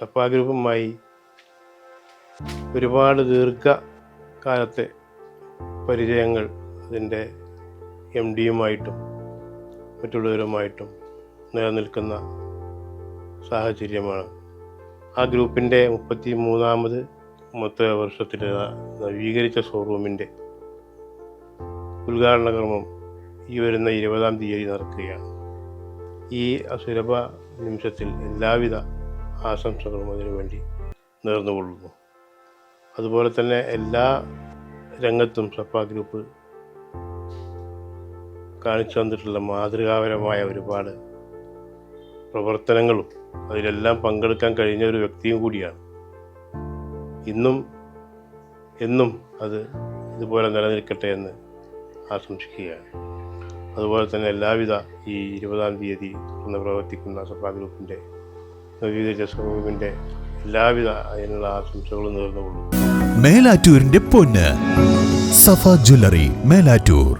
സഫ ഗ്രൂപ്പുമായി ഒരുപാട് ദീർഘകാലത്തെ പരിചയങ്ങൾ അതിന്റെ എം ഡിയുമായിട്ടും മറ്റുള്ളവരുമായിട്ടും നിലനിൽക്കുന്ന സാഹചര്യമാണ്. ആ ഗ്രൂപ്പിന്റെ മുപ്പത്തി മൂന്നാമത് മൊത്ത വർഷത്തിലെ നവീകരിച്ച ഷോറൂമിന്റെ ഉദ്ഘാടന കർമ്മം ഈ വരുന്ന ഇരുപതാം തീയതി നടക്കുകയാണ്. ഈ അസുലഭ നിമിഷത്തിൽ എല്ലാവിധ ആശംസകളും അതിനുവേണ്ടി നേർന്നുകൊള്ളുന്നു. അതുപോലെ തന്നെ എല്ലാ രംഗത്തും സപ്പ ഗ്രൂപ്പ് കാണിച്ചു തന്നിട്ടുള്ള മാതൃകാപരമായ ഒരുപാട് പ്രവർത്തനങ്ങളും അതിലെല്ലാം പങ്കെടുക്കാൻ കഴിഞ്ഞ ഒരു വ്യക്തിയും കൂടിയാണ്. ഇന്നും എന്നും അത് ഇതുപോലെ നിലനിൽക്കട്ടെ എന്ന് ആശംസിക്കുകയാണ്. അതുപോലെ തന്നെ എല്ലാവിധ ഈ ഇരുപതാം തീയതി തുറന്ന് പ്രവർത്തിക്കുന്ന സഭാ ഗ്രൂപ്പിന്റെ എല്ലാവിധ അതിനുള്ള ആശംസകളും മേലാറ്റൂരിന്റെ പൊന്ന് സഫ ജ്വല്ലറി മേലാറ്റൂർ